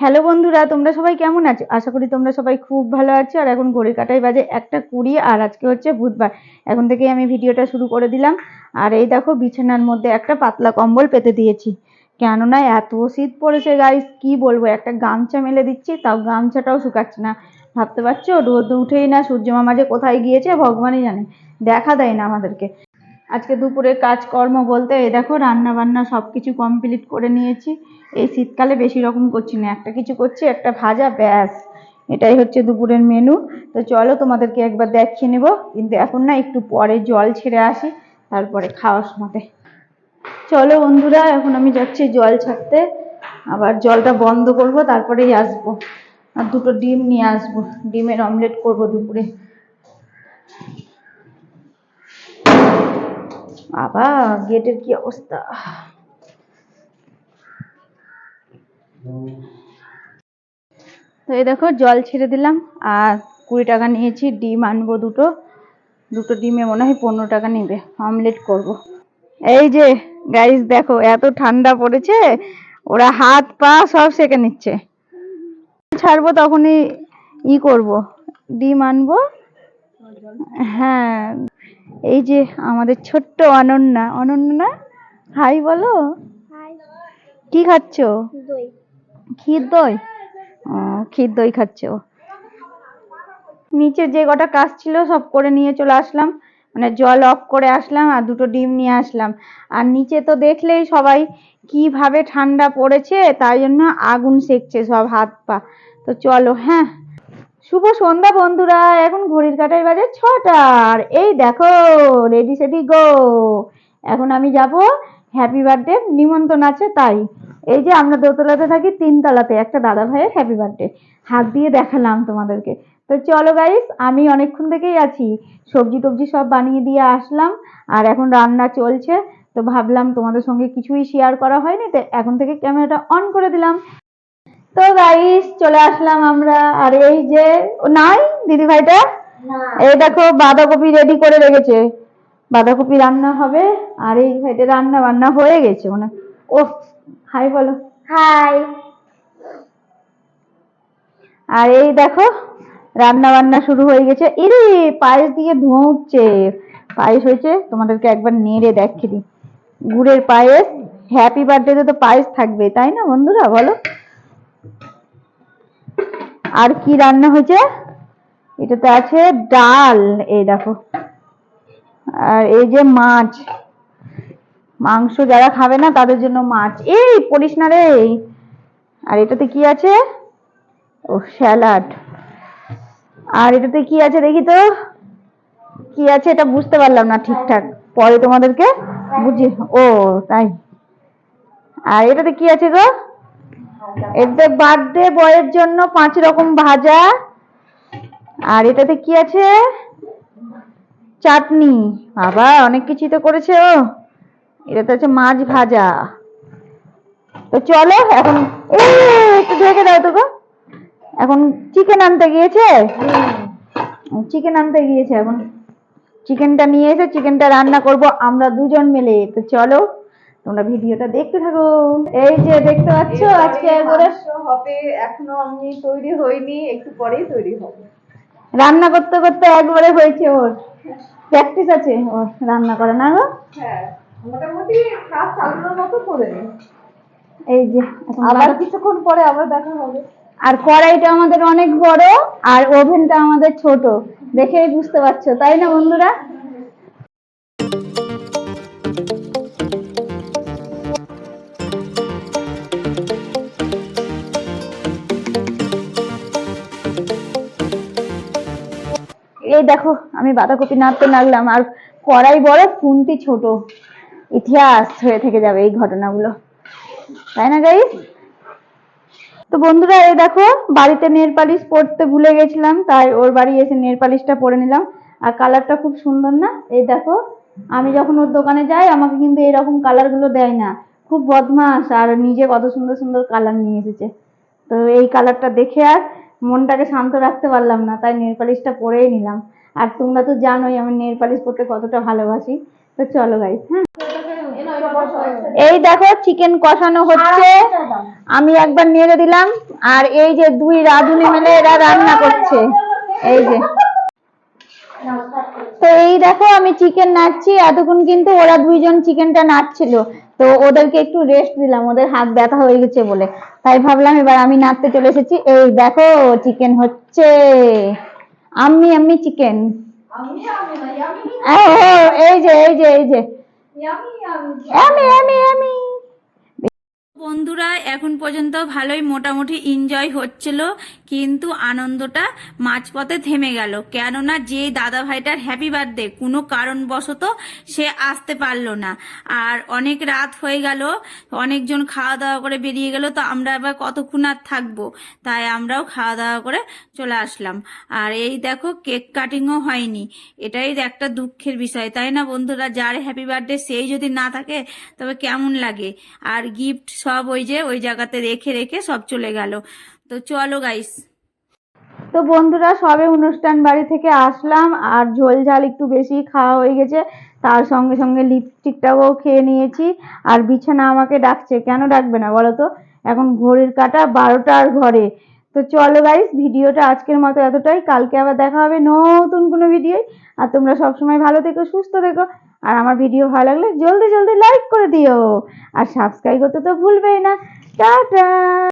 Hello বন্ধুরা, তোমরা সবাই কেমন আছো? আশা করি তোমরা সবাই খুব ভালো আছো। আর এখন ঘড়ির কাটাই বাজে একটা কুড়ি, আর আজকে হচ্ছে বুধবার। এখন থেকেই আমি ভিডিওটা শুরু করে দিলাম। আর এই দেখো, বিছানার মধ্যে একটা পাতলা কম্বল পেতে দিয়েছি। কেননা এত শীত পড়েছে গাইস কি বলব? একটা গামছা মেলে দিচ্ছি, তাও গামছাটাও শুকাচ্ছে না। ভাবতে পারছ? রোদ উঠেই না, সূর্য মামা যে কোথায় গিয়েছে, ভগবানই জানে। দেখা দেয় না আমাদেরকে। আজকে দুপুরে কাজকর্ম বলতে, এই দেখো রান্না বান্না সব কিছু কমপ্লিট করে নিয়েছি। এই শীতকালে বেশি রকম করছি না। একটা কিছু করছি, একটা ভাজা, ব্যাস। এটাই হচ্ছে দুপুরের মেনু তো চলো, তোমাদেরকে একবার দেখিয়ে নেব। কিন্তু এখন না, একটু পরে জল ছেড়ে আসি, তারপরে খাওয়ার সময়তে চলো বন্ধুরা, এখন আমি যাচ্ছি জল ছাড়তে। আবার জলটা বন্ধ করব, তারপরেই আসব। আর দুটো ডিম নিয়ে আসব। ডিমের অমলেট করব দুপুরে। বাবা, গেটের কি অবস্থা? তো এই দেখো, জল ছেড়ে দিলাম, আর কুড়ি টাকা নিয়েছি, ডিম আনব দুটো। দুটো ডিমে মনে হয় পনেরো টাকা নেবে অমলেট করব। এই যে গাইস দেখো, এত ঠান্ডা পড়েছে, ওরা হাত পা সব সেকে নিচ্ছে। ছাড়বো তখনই ই করব, ডিম আনব। হ্যাঁ। এই যে আমাদের ছোট্ট অনন্যা। অনন্যা হাই বলো। কি খাচ্ছ? দই। ক্ষীর দই? ও ক্ষীর দই খাচ্ছে। নিচে যে কটা কাজ ছিল সব করে নিয়ে চলে আসলাম। মানে জল অফ করে আসলাম আর দুটো ডিম নিয়ে আসলাম। আর নিচে তো দেখলেই সবাই কীভাবে ঠান্ডা পড়েছে তাই জন্য আগুন সেকছে সব হাত পা। তো চলো হ্যাঁ। শুভ সন্ধ্যা বন্ধুরা, এখন ঘড়ির কাটাই বাজে ছটা। আর এই দেখো রেডি সেডি গো এখন আমি যাব হ্যাপি বার্থডে নিমন্ত্রণ আছে তাই। এই যে আমরা দোতলাতে থাকি, তিনতলাতে, একটা দাদা ভাইয়ের হ্যাপি বার্থডে হাত দিয়ে দেখালাম তোমাদেরকে। তো চলো গাইস আমি অনেকক্ষণ থেকেই আছি। সবজি টবজি সব বানিয়ে দিয়ে আসলাম, আর এখন রান্না চলছে। তো ভাবলাম তোমাদের সঙ্গে কিছুই শেয়ার করা হয়নি, তো এখন থেকে ক্যামেরাটা অন করে দিলাম। তো গাইস চলে আসলাম আমরা। আর এই যে নাই? দিদি ভাইটা? এই দেখো বাঁধাকপি রেডি করে রেখেছে। বাঁধাকপি রান্না হবে আর এই সাইডে রান্না বান্না হয়ে গেছে। মানে ও হাই বলো। হাই। আর এই দেখো রান্না বান্না শুরু হয়ে গেছে। ইরে পায়েস দিয়ে ধোঁয়া উঠছে। পায়েস হয়েছে তোমাদেরকে একবার নেড়ে দেখিয়ে দিই। গুড়ের পায়েস হ্যাপি বার্থডেতে তো পায়েস থাকবে তাই না বন্ধুরা? বলো। আর কি রান্না হয়েছে? এটাতে আছে ডাল, এই দেখো। আর এই যে মাছ। মাংস যারা খাবে না, তাদের জন্য মাছ। এই, পড়িস না রে। আর এটাতে কি আছে? ও, স্যালাড। আর এটাতে কি আছে দেখি তো? কি আছে এটা বুঝতে পারলাম না ঠিকঠাক। পরে তোমাদেরকে বুঝি ও, তাই। আর এটাতে কি আছে গো? এটাতে বার্থডে বয়ের জন্য পাঁচ রকম ভাজা। আর এটাতে কি আছে? চাটনি। বাবা অনেক কিছুই তো করেছে ও। এটাতে আছে মাছ ভাজা। তো চলো এখন একটু ঢেকে দাও তো গো এখন চিকেন আনতে গিয়েছে? চিকেন আনতে গিয়েছে এখন। চিকেনটা নিয়ে এসে চিকেনটা রান্না করব আমরা দুজন মিলে। তো চলো। তোমরা ভিডিওটা দেখতে থাকো। এই যে দেখতে পাচ্ছ আজকে হবে এখনও আমি তৈরি হইনি একটু পরেই তৈরি হবে। রান্না করতে করতে একবারে হয়েছে ওর। প্র্যাকটিস আছে ওর রান্না করে না গো? হ্যাঁ মোটামুটি কাজ চালানোর মতো করে এই যে আবার কিছুক্ষণ পরে আবার দেখা হবে। আর কড়াইটা আমাদের অনেক বড় আর ওভেনটা আমাদের ছোট। দেখেই বুঝতে পারছ তাই না বন্ধুরা? এই দেখো, আমি বাঁধাকপি নাড়তে লাগলাম আর কড়াই বড়, খুন্তি ছোট। ইতিহাস হয়ে থেকে যাবে এই ঘটনাগুলো। তাই না, গাইস? তো বন্ধুরা, এই দেখো, বাড়িতে নেল পালিশ পরতে ভুলে গেছিলাম, তাই ওর বাড়ি এসে নেল পালিশটা পরে নিলাম। আর কালারটা খুব সুন্দর না? এই দেখো, আমি যখন ওর দোকানে যাই, আমাকে কিন্তু এরকম কালারগুলো দেয় না। খুব বদমাস আর নিজে কত সুন্দর সুন্দর কালার নিয়ে এসেছে। তো এই কালারটা দেখে আর মনটাকে শান্ত রাখতে পারলাম না, তাই নেল পরেই নিলাম। আর তোমরা তো জানোই আমি নেল পালিশ পরতে কতটা ভালোবাসি। তো চলো গাইস হ্যাঁ? এই দেখো চিকেন কষানো হচ্ছে। আমি একবার নেড়ে দিলাম, আর এই যে দুই রাঁধুনি মিলে এরা রান্না করছে। এই যে। তো এই দেখো আমি চিকেন নাড়ছি। এতক্ষণ কিন্তু ওরা দুইজন চিকেনটা নাড়ছিল। তো ওদেরকে একটু রেস্ট দিলাম। ওদের হাত ব্যথা হয়ে গেছে বলে। তাই ভাবলাম এবার আমি নাড়তে চলে এসেছি। এই দেখো চিকেন হচ্ছে। আমি আমি চিকেন এই যে এই যে এই যে। আমি আমি আমি বন্ধুরা, এখন পর্যন্ত ভালোই মোটামুটি এনজয় হচ্ছিল, কিন্তু আনন্দটা মাঝপথে থেমে গেল। কেননা যে দাদা ভাইটার হ্যাপি বার্থডে কোনো কারণবশত সে আসতে পারল না। আর অনেক রাত হয়ে গেল, অনেকজন খাওয়া দাওয়া করে বেরিয়ে গেল, তো আমরা আবার কতক্ষণ আর থাকব? তাই আমরাও খাওয়া দাওয়া করে চলে আসলাম। আর এই দেখো কেক কাটিংও হয়নি। এটাই একটা দুঃখের বিষয়, তাই না বন্ধুরা? যার হ্যাপি বার্থডে সেই যদি না থাকে, তবে কেমন লাগে? আর গিফট সব ওই যে ওই জায়গাতে রেখে রেখে সব চলে গেল। তো চলো গাইস তো বন্ধুরা, সবে অনুষ্ঠান বাড়ি থেকে আসলাম, আর ঝোল ঝাল একটু বেশি খাওয়া হয়ে গেছে, তার সঙ্গে সঙ্গে লিপস্টিকটাও খেয়ে নিয়েছি, আর বিছানা আমাকে ডাকছে। কেন ডাকবে না বলো তো? এখন ঘড়ির কাটা বারোটার ঘরে। তো চলো গাইস ভিডিওটা আজকের মতো এতটাই। কালকে আবার দেখা হবে নতুন কোনো ভিডিও আর তোমরা সবসময় ভালো থেকো, সুস্থ থেকো। আর আমার ভিডিও ভালো লাগলে জলদি জলদি লাইক করে দিও। আর সাবস্ক্রাইব করতে তো ভুলবেই না। টাটা!